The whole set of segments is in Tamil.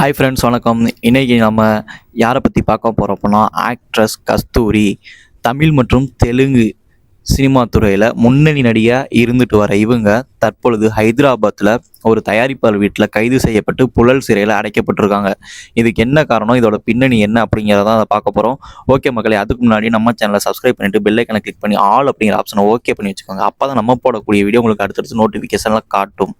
ஹாய் ஃப்ரெண்ட்ஸ் வணக்கம். இன்றைக்கி நம்ம யாரை பற்றி பார்க்க போகிறோம் அப்படின்னா ஆக்ட்ரஸ் கஸ்தூரி தமிழ் மற்றும் தெலுங்கு சினிமா துறையில் முன்னணி நடிகையாக இருந்துட்டு வர இவங்க தற்பொழுது ஹைதராபாத்தில் ஒரு தயாரிப்பாளர் வீட்டில் கைது செய்யப்பட்டு புழல் சிறையில் அடைக்கப்பட்டிருக்காங்க. இதுக்கு என்ன காரணம்? இதோட பின்னணி என்ன அப்படிங்கிறத அதை பார்க்க போகிறோம் ஓகே மக்களே அதுக்கு முன்னாடி நம்ம சேனலை சப்ஸ்கிரைப் பண்ணிவிட்டு பெல்லைக்கனை கிளிக் பண்ணி ஆல் அப்படிங்கிற ஆப்ஷனை ஓகே பண்ணி வச்சுக்கோங்க. அப்போ தான் நம்ம போடக்கூடிய வீடியோ உங்களுக்கு அடுத்தடுத்து நோட்டிஃபிகேஷன்லாம் காட்டும்.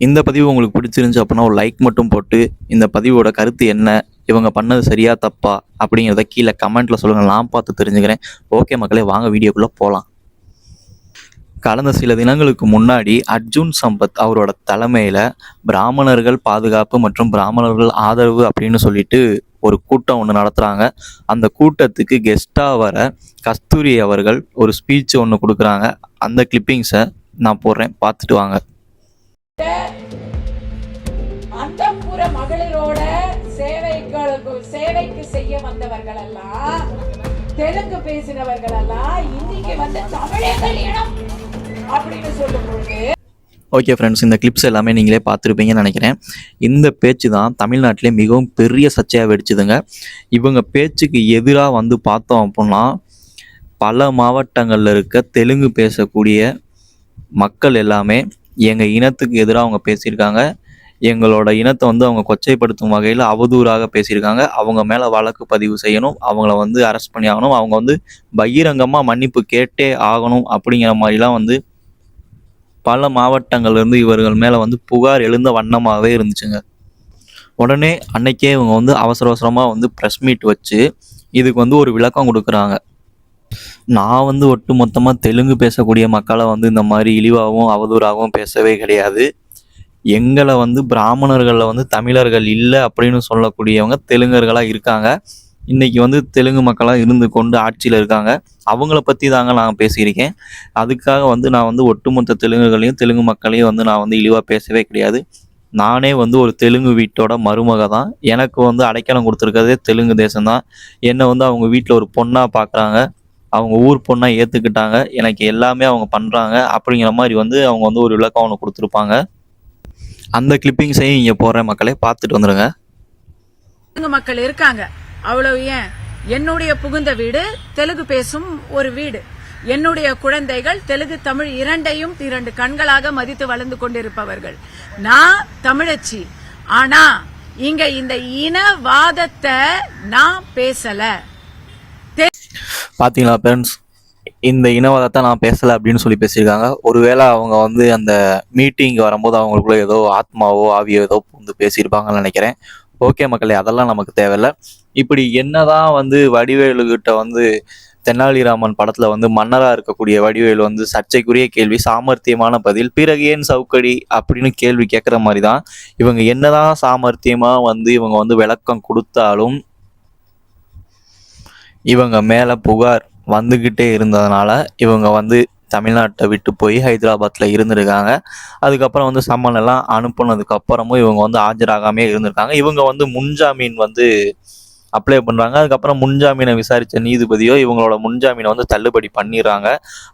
இந்த பதிவு உங்களுக்கு பிடிச்சிருந்துச்சு அப்படின்னா ஒரு லைக் மட்டும் போட்டு இந்த பதிவோட கருத்து என்ன? இவங்க பண்ணது சரியா தப்பா? அப்படிங்கிறத கீழே கமெண்ட்டில் சொல்லுங்கள் நான் பார்த்து தெரிஞ்சுக்கிறேன். ஓகே மக்களே வாங்க வீடியோக்குள்ளே போகலாம் கடந்த சில தினங்களுக்கு முன்னாடி அர்ஜுன் சம்பத் அவரோட தலைமையில் பிராமணர்கள் பாதுகாப்பு மற்றும் பிராமணர்கள் ஆதரவு அப்படின்னு சொல்லிட்டு ஒரு கூட்டம் ஒன்று நடத்துகிறாங்க அந்த கூட்டத்துக்கு கெஸ்ட்டாக வர கஸ்தூரி அவர்கள் ஒரு ஸ்பீச் ஒன்று கொடுக்குறாங்க. அந்த கிளிப்பிங்ஸை நான் போடுறேன். பார்த்துட்டு வாங்க. அந்தப்புற மகளிரோட சேவைகளுக்கு சேவைக்கு செய்ய வந்தவர்கள் எல்லாம் தெலுங்கு பேசினவர்கள் எல்லாம் இன்னைக்கு வந்து தமிழே கல்யாணம் அப்படின்னு சொல்லும் பொழுது ஓகே ஃப்ரெண்ட்ஸ் இந்த கிளிப்ஸ் எல்லாமே நீங்களே பார்த்துருப்பீங்கன்னு நினைக்கிறேன். இந்த பேச்சு தான் தமிழ்நாட்டிலே மிகவும் பெரிய சர்ச்சையாக வெடிச்சுதுங்க. இவங்க பேச்சுக்கு எதிராக வந்து பார்த்தோம் அப்படின்னா பல மாவட்டங்களில் இருக்க தெலுங்கு பேசக்கூடிய மக்கள் எல்லாமே எங்கள் இனத்துக்கு எதிராக அவங்க பேசியிருக்காங்க. எங்களோட இனத்தை வந்து அவங்க கொச்சைப்படுத்தும் வகையில் அவதூறாக பேசியிருக்காங்க. அவங்க மேலே வழக்கு பதிவு செய்யணும். அவங்கள வந்து அரெஸ்ட் பண்ணி ஆகணும். அவங்க வந்து பகிரங்கமாக மன்னிப்பு கேட்டே ஆகணும் அப்படிங்கிற மாதிரிலாம் வந்து பல மாவட்டங்கள்லேருந்து இவர்கள் மேலே வந்து புகார் எழுந்த வண்ணமாகவே இருந்துச்சுங்க. உடனே அன்னைக்கே இவங்க வந்து அவசர அவசரமாக வந்து ப்ரெஸ் மீட் வச்சு இதுக்கு வந்து ஒரு விளக்கம் கொடுக்குறாங்க. நான் வந்து ஒட்டு மொத்தமாக தெலுங்கு பேசக்கூடிய மக்களை வந்து இந்த மாதிரி இழிவாகவும் அவதூறாகவும் பேசவே கிடையாது. எங்களை வந்து பிராமணர்களில் வந்து தமிழர்கள் இல்லை அப்படின்னு சொல்லக்கூடியவங்க தெலுங்கர்களாக இருக்காங்க. இன்றைக்கி வந்து தெலுங்கு மக்களாக இருந்து கொண்டு ஆட்சியில் இருக்காங்க. அவங்கள பற்றி தாங்க நான் பேசியிருக்கேன். அதுக்காக வந்து நான் வந்து ஒட்டுமொத்த தெலுங்குகளையும் தெலுங்கு மக்களையும் வந்து நான் வந்து இழிவாக பேசவே கிடையாது. நானே வந்து ஒரு தெலுங்கு வீட்டோட மருமக தான். எனக்கு வந்து அடைக்கலம் கொடுத்துருக்கதே தெலுங்கு தேசம்தான். என்னை வந்து அவங்க வீட்டில் ஒரு பொண்ணாக பார்க்குறாங்க அவங்க ஊர் பொண்ணாக ஏற்றுக்கிட்டாங்க எனக்கு எல்லாமே அவங்க பண்ணுறாங்க அப்படிங்கிற மாதிரி வந்து அவங்க வந்து ஒரு விளக்கம் அவனுக்கு கொடுத்துருப்பாங்க. அந்த கிளிப்பிங்ஸையும் இங்கே போகிற மக்களே. பார்த்துட்டு வந்துடுங்க மக்கள் இருக்காங்க. அவ்வளவு ஏன்? என்னுடைய புகுந்த வீடு தெலுங்கு பேசும் ஒரு வீடு. என்னுடைய குழந்தைகள் தெலுங்கு தமிழ் இரண்டையும் இரண்டு கண்களாக மதித்து வளர்ந்து கொண்டிருப்பவர்கள். நான் தமிழச்சி. ஆனா இங்க இந்த இனவாதத்தை நான் பேசல. பார்த்தீங்களா பேரண்ட்ஸ் இந்த இனவாதத்தை நான் பேசலை அப்படின்னு சொல்லி பேசியிருக்காங்க. ஒருவேளை அவங்க வந்து அந்த மீட்டிங் வரும்போது அவங்களுக்குள்ள ஏதோ ஆத்மாவோ ஆவியோ ஏதோ வந்து பேசியிருப்பாங்கன்னு நினைக்கிறேன். ஓகே மக்களே அதெல்லாம் நமக்கு தேவையில்ல. இப்படி என்னதான் வந்து வடிவேலுகிட்ட வந்து தெனாலிராமன் படத்துல வந்து மன்னரா இருக்கக்கூடிய வடிவேலு வந்து சர்ச்சைக்குரிய கேள்வி சாமர்த்தியமான பதில் பிறகு ஏன் சவுக்கடி அப்படின்னு கேள்வி கேட்குற மாதிரி தான் இவங்க என்னதான் சாமர்த்தியமா வந்து இவங்க வந்து விளக்கம் கொடுத்தாலும் இவங்க மேலே புகார் வந்துக்கிட்டே இருந்ததுனால இவங்க வந்து தமிழ்நாட்டை விட்டு போய் ஹைதராபாத்தில் இருந்திருக்காங்க. அதுக்கப்புறம் வந்து சம்மன் எல்லாம் அனுப்புனதுக்கு அப்புறமும் இவங்க வந்து ஆஜராகாமே இருந்திருக்காங்க. இவங்க வந்து முன்ஜாமீன் வந்து அப்ளை பண்ணுறாங்க அதுக்கப்புறம் முன்ஜாமீனை விசாரித்த நீதிபதியோ இவங்களோட முன்ஜாமீனை வந்து தள்ளுபடி பண்ணிடுறாங்க.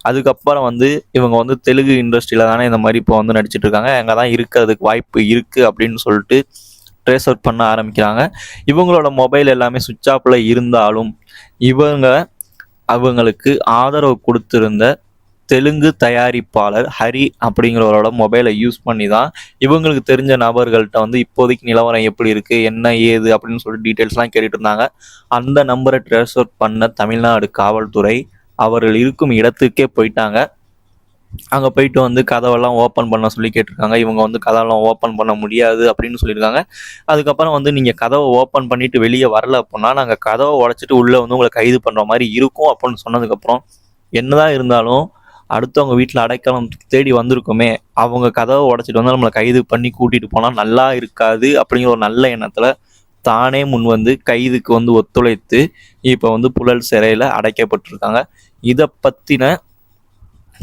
அதுக்கப்புறம் வந்து இவங்க வந்து தெலுங்கு இண்டஸ்ட்ரியில் தானே இந்த மாதிரி இப்போ வந்து நடிச்சிட்டு இருக்காங்க. அங்கே தான் இருக்கிறதுக்கு வாய்ப்பு இருக்குது அப்படின்னு சொல்லிட்டு ட்ரேஸ் அவுட் பண்ண ஆரம்பிக்கிறாங்க. இவங்களோட மொபைல் எல்லாமே சுவிட்ச் ஆஃபில் இருந்தாலும் இவங்க அவங்களுக்கு ஆதரவு கொடுத்திருந்த தெலுங்கு தயாரிப்பாளர் ஹரி அப்படிங்கிறவரோட மொபைலை யூஸ் பண்ணி தான் இவங்களுக்கு தெரிஞ்ச நபர்கள்ட்ட வந்து இப்போதைக்கு நிலவரம் எப்படி இருக்கு என்ன ஏது அப்படின்னு சொல்லிட்டு டீட்டெயில்ஸ்லாம் கேட்டுட்டு இருந்தாங்க. அந்த நம்பரை ட்ரேஸ் அவுட் பண்ண தமிழ்நாடு காவல்துறை அவர்கள் இருக்கும் இடத்துக்கே போயிட்டாங்க. அங்கே போயிட்டு வந்து கதவெல்லாம் ஓப்பன் பண்ண சொல்லி கேட்டிருக்காங்க. இவங்க வந்து கதவெல்லாம் ஓப்பன் பண்ண முடியாது அப்படின்னு சொல்லியிருக்காங்க. அதுக்கப்புறம் வந்து நீங்கள் கதவை ஓப்பன் பண்ணிட்டு வெளியே வரல அப்படின்னா நாங்கள் கதவை உடைச்சிட்டு உள்ளே வந்து உங்களை கைது பண்ணுற மாதிரி இருக்கும் அப்படின்னு சொன்னதுக்கப்புறம் என்னதான் இருந்தாலும் அடுத்தவங்க வீட்டில் அடைக்கலம் தேடி வந்திருக்கோமே அவங்க கதவை உடைச்சிட்டு வந்து நம்மளை கைது பண்ணி கூட்டிகிட்டு போனால் நல்லா இருக்காது அப்படிங்கிற ஒரு நல்ல எண்ணத்தில் தானே முன் வந்து கைதுக்கு வந்து ஒத்துழைத்து இப்போ வந்து புழல் சிறையில் அடைக்கப்பட்டிருக்காங்க. இதை பற்றின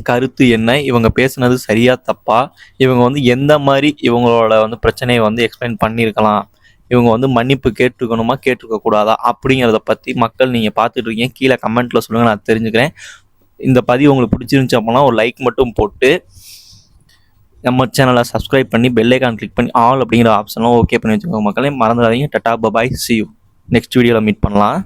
கருத்து என்ன? இவங்க பேசுனது சரியா தப்பா? இவங்க வந்து எந்த மாதிரி இவங்களோட வந்து பிரச்சனையை வந்து எக்ஸ்பிளைன் பண்ணியிருக்கலாம்? இவங்க வந்து மன்னிப்பு கேட்டுக்கணுமா கேட்டுக்க கூடாதா அப்படிங்கிறத பற்றி மக்கள் நீங்கள் பார்த்துட்டு இருக்கீங்க கீழே கமெண்ட்டில் சொல்லுங்கள் நான் தெரிஞ்சுக்கிறேன். இந்த பதிவு உங்களுக்கு பிடிச்சிருந்துச்சு அப்படின்னா ஒரு லைக் மட்டும் போட்டு நம்ம சேனலை சப்ஸ்கிரைப் பண்ணி பெல்லைக்கான் கிளிக் பண்ணி ஆல் அப்படிங்கிற ஆப்ஷனும் ஓகே பண்ணி வச்சுக்கோங்க மக்களே. மறந்துடாதீங்க. Tata bye bye see you next வீடியோவில் மீட் பண்ணலாம்.